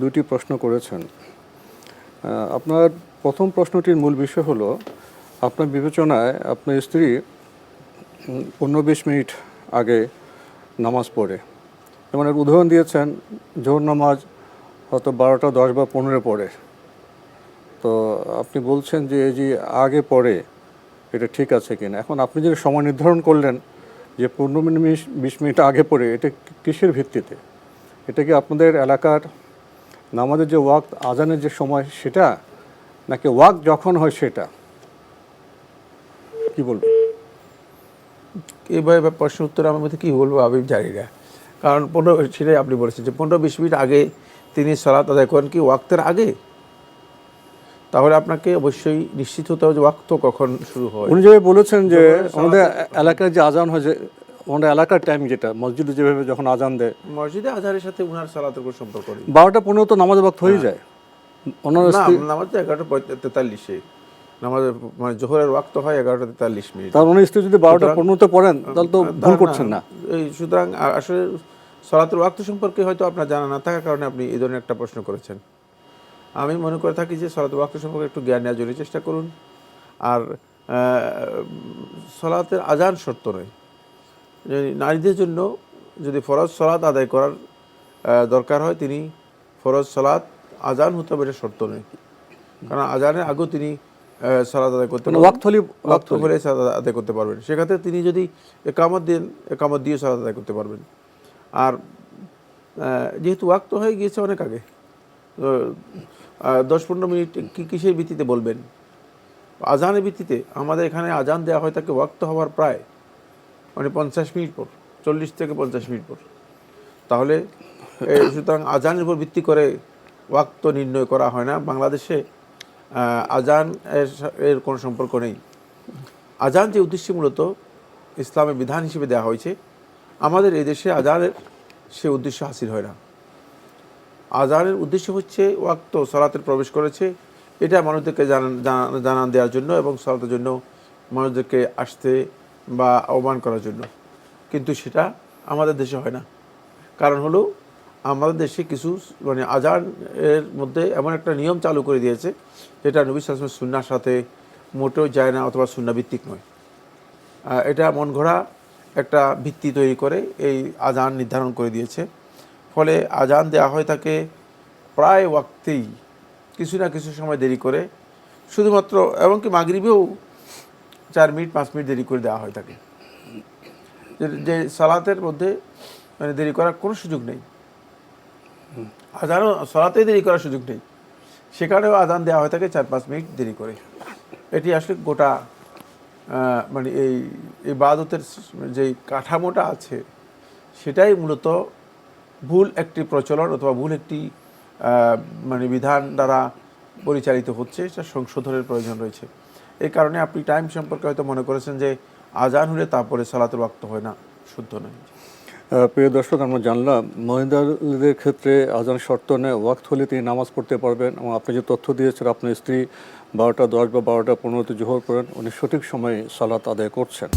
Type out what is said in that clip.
দুটি প্রশ্ন করেছেন। আপনার প্রথম প্রশ্নটির মূল বিষয় হলো, আপনার বিবেচনায় আপনার স্ত্রী পনেরো বিশ মিনিট আগে নামাজ পড়ে। যেমন এর উদাহরণ দিয়েছেন, জোহর নামাজ হয়তো বারোটা, দশ বা পনেরো পড়ে। তো আপনি বলছেন যে এই যে আগে পড়ে, এটা ঠিক আছে কিনা? এখন আপনি যে সময় নির্ধারণ করলেন যে পনেরো মিনিট, বিশ মিনিট আগে পড়ে, এটা কিসের ভিত্তিতে? এটা কি আপনাদের এলাকার নামাজের যে ওয়াক্ত আজানের যে সময় সেটা? নাকি ওয়াক যখন হয় সেটা? কি বলব? এভাবে প্রশ্ন উত্তর আমার মধ্যে কী বলব আমি জানি না। কারণ পনেরো সেটাই আপনি বলেছেন যে পনেরো বিশ মিনিট আগে তিনি সলাত আদায় করেন কি ওয়াক্তের আগে? তাহলে আপনাকে অবশ্যই নিশ্চিত হতে হবে যে ওয়াক্ত কখন শুরু হয়। উনি যেভাবে বলেছেন যে আমাদের এলাকায় যে আজান হয় যে আমাদের এলাকার টাইম যেটা মসজিদে যেভাবে যখন আজান দেয়। মসজিদে আজহারের সাথে উনার সালাতের কোনো সম্পর্ক নেই। বারোটা পনেরো তো নামাজ ওয়াক্ত হয়ে। যায়। ওনার নামাজ তো এগারোটা তেতাল্লিশে। নামাজের মানে জোহরের ওয়াক্ত হয় এগারোটা তেতাল্লিশ মিনিট। তার ওনার স্ত্রী যদি বারোটা পনেরোতে পড়েন তাহলে তো ভুল করছেন না। এই সুতরাং আসলে সলাতুল ওয়াক্ত সম্পর্কে হয়তো আপনার জানা না থাকার কারণে আপনি এই ধরনের একটা প্রশ্ন করেছেন। আমি মনে করে থাকি যে সলাতুল ওয়াক্ত সম্পর্কে একটু জ্ঞান নেওয়ার জন্য চেষ্টা করুন। আর সলাতের আজান শর্ত নয়। নারীদের জন্য যদি ফরজ সলাৎ আদায় করার দরকার হয় তিনি ফরজ সলাৎ আজান হতে হবে এটা শর্ত নয়। কারণ আজানের আগেও তিনি সালাত আদায় করতে মানে পারবেন। হলে সালাত আদায় করতে পারবেন। সেক্ষেত্রে তিনি যদি একামত দেন একামত দিয়ে সালাত আদায় করতে পারবেন। আর যেহেতু ওয়াক্ত হয়ে গিয়েছে অনেক আগে দশ পনেরো মিনিট কি কিসের ভিত্তিতে বলবেন? আজানের ভিত্তিতে আমাদের এখানে আজান দেওয়া হয় তাকে ওয়াক্ত হওয়ার প্রায় মানে পঞ্চাশ মিনিট পর, চল্লিশ থেকে পঞ্চাশ মিনিট পর। তাহলে সুতরাং আজানের উপর ভিত্তি করে ওয়াক্ত নির্ণয় করা হয় না। বাংলাদেশে আজান এর এর কোনো সম্পর্ক নেই। আজান যে উদ্দেশ্যে মূলত ইসলামের বিধান হিসেবে দেওয়া হয়েছে, আমাদের এই দেশে আজানের সে উদ্দেশ্য হাসিল হয় না। আজানের উদ্দেশ্য হচ্ছে ওয়াক্ত সলাতের প্রবেশ করেছে। এটা মানুষদেরকে জানান জানা- জানান দেওয়ার জন্য এবং সলাতের জন্য মানুষদেরকে আসতে বা আহ্বান করার জন্য। কিন্তু সেটা আমাদের দেশে হয় না। কারণ হলো, আমাদের দেশে কিছু মানে আজান এর মধ্যে এমন একটা নিয়ম চালু করে দিয়েছে, যেটা নবী সালামের সুন্নার সাথে মোটেও যায় না অথবা সুন্না ভিত্তিক নয়। এটা মন ঘোরা একটা ভিত্তি তৈরি করে এই আজান নির্ধারণ করে দিয়েছে। ফলে আজান দেওয়া হয় তাকে প্রায় ওয়াক্তেই, কিছু না কিছু সময় দেরি করে। শুধুমাত্র এমনকি মাগরিবেও চার মিনিট, পাঁচ মিনিট দেরি করে দেওয়া হয় তাকে। যে- সালাতের মধ্যে মানে দেরি করার কোনো সুযোগ নেই। আজানও, সলাতেই দেরি করার সুযোগ নেই। সেখানেও আজান দেওয়া হয় থাকে চার, পাঁচ মিনিট দেরি করে। এটি আসলে গোটা মানে এই এই বাদতের যে কাঠামোটা আছে, সেটাই মূলত ভুল একটি প্রচলন অথবা ভুল একটি মানে বিধান দ্বারা পরিচালিত হচ্ছে সেটা সংশোধনের প্রয়োজন রয়েছে। এই কারণে আপনি টাইম সম্পর্কে হয়তো মনে করেছেন যে, আজান হলে তারপরে সালাতুল ওয়াক্ত হয় না, শুদ্ধ নয়। প্রিয় দর্শক, আমরা জানলাম, মহিলাদের ক্ষেত্রে আজান শর্ত নেই ওয়াক্ত হলে তিনি নামাজ পড়তে পারবেন এবং আপনি যে তথ্য দিয়েছেন আপনার স্ত্রী বারোটা দশ বা বারোটা পনেরোতে জোহর করেন, উনি সঠিক সময়ে সালাত আদায় করছেন।